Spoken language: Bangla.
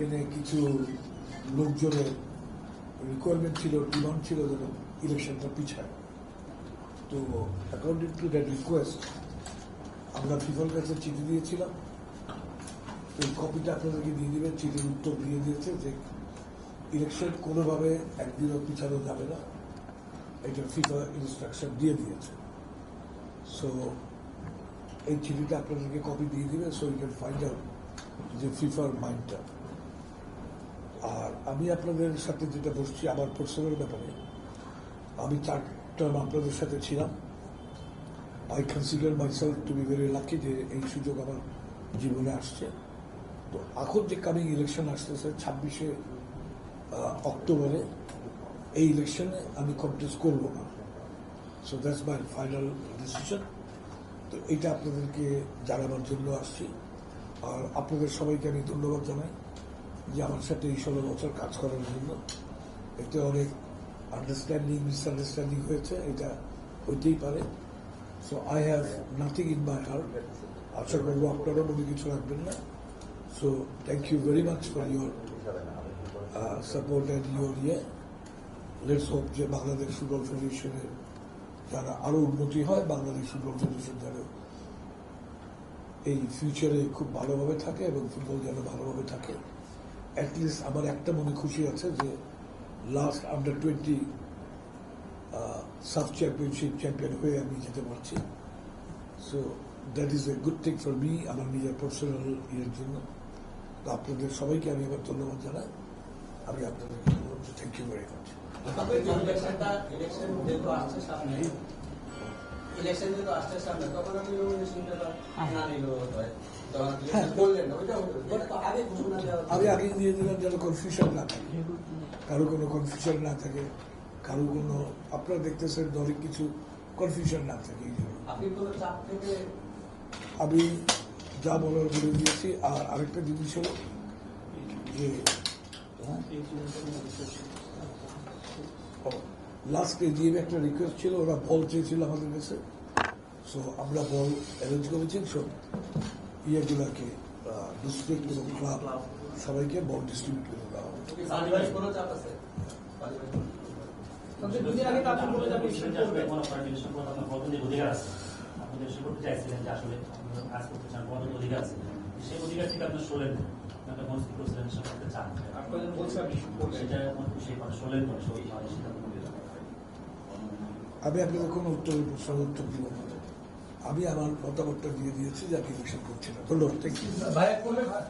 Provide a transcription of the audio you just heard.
এখানে কিছু লোকজনের রিকোয়ারমেন্ট ছিল ডিমান্ড ছিল যেন ইলেকশনটা পিছায়। তো অ্যাকর্ডিং টু দ্যাট রিকোয়েস্ট আমরা ফিফার কাছে চিঠি দিয়েছিলাম। এই কপিটা আপনাদেরকে দিয়ে দিবেন, চিঠির উত্তর দিয়ে দিয়েছে যে ইলেকশন কোনোভাবে একদিনও পিছানো যাবে না। এটা ফিফা ইনস্ট্রাকশন দিয়ে দিয়েছে। সো এই চিঠিটা আপনাদেরকে কপি দিয়ে দিবে so you can find out যে ফিফার মাইন্ডটা আর আমি আপনাদের সাথে যেটা বসছি আমার পার্সোনাল ব্যাপারে, আমি চার টার্ম আপনাদের সাথে ছিলাম। I consider myself to be very lucky যে এই সুযোগ আমার জীবনে আসছে। তো এখন যে কামিং ইলেকশন আসতেছে ছাব্বিশে অক্টোবরে, এই ইলেকশনে আমি কন্টেস্ট করব না। So that's my final decision তো এটা আপনাদেরকে জানাবার জন্য আসছি। আর আপনাদের সবাইকে আমি ধন্যবাদ জানাই। যে আমার সাথে এই ষোলো বছর কাজ করার জন্য, এতে অনেক আন্ডারস্ট্যান্ডিং মিসআন্ডারস্ট্যান্ডিং হয়েছে, এটা হইতেই পারে। So I have nothing in my heart আশা করব আপনারাও মনে কিছু রাখবেন না। So thank you very much for your support and your ইয়ে। লেটস হোপ যে বাংলাদেশ ফুটবল ফেডারেশনের যারা আরও উন্নতি হয়, বাংলাদেশ ফুটবল ফেডারেশন যেন এই ফিউচারে খুব ভালোভাবে থাকে এবং ফুটবল যেন ভালোভাবে থাকে। অ্যাটলিস্ট আমার একটা মনে খুশি আছে যে last under twenty sub championship champion হয়ে আমি যেতে পারছি so that is a good thing for me আমার নিজের পার্সোনাল ইয়ের জন্য। তো আপনাদের সবাইকে আমি এবার ধন্যবাদ জানাই। আমি আপনাদেরকে থ্যাংক ইউ ভেরি ইলেকশনটা ইলেকশন যেহেতু আসছে সামনে ইলেকশন যেহেতু আসছে সামনে তখন আপনি শুনতে না নিল হয় তখন হ্যাঁ। ইলেকশন করলেন না ওইটা but তো আগে ঘোষণা দেওয়া আমি আগে দিয়ে দিলাম যেন কনফিউশন না থাকে। কারও কোনো কনফিউশন না থাকে কারও কোনো আপনারা দেখতেছেন অনেক কিছু কনফিউশন না থাকে আমি যা বলার বলে দিয়েছি আর আরেকটা জিনিস হলো যে লাস্টে দিয়ে একটা রিকোয়েস্ট ছিল ওরা বল চেয়েছিল আমাদের কাছে। সো আমরা বল অ্যারেঞ্জ করেছি সব ইয়েগুলাকে ডিস্ট্রিক্ট এবং ক্লাব সবাইকে বল ডিস্ট্রিবিউট করে দেওয়া আপনার আপনারা সেই অধিকার থেকে আপনি সরলেন না। আপনি মনস্থির করছিলেন ইলেকশন করতে চান। আপনাদের বলছে আপনি করবেন। সেটা সেই কথা সরলেন না সেই সিদ্ধান্ত নিলেন। আমি আপনাকে কোনো উত্তর, প্রশ্নের উত্তর দিব না। আমি আমার মতামতটা দিয়ে দিয়েছি, যাকে ইলেকশন করছি না। ধন্যবাদ।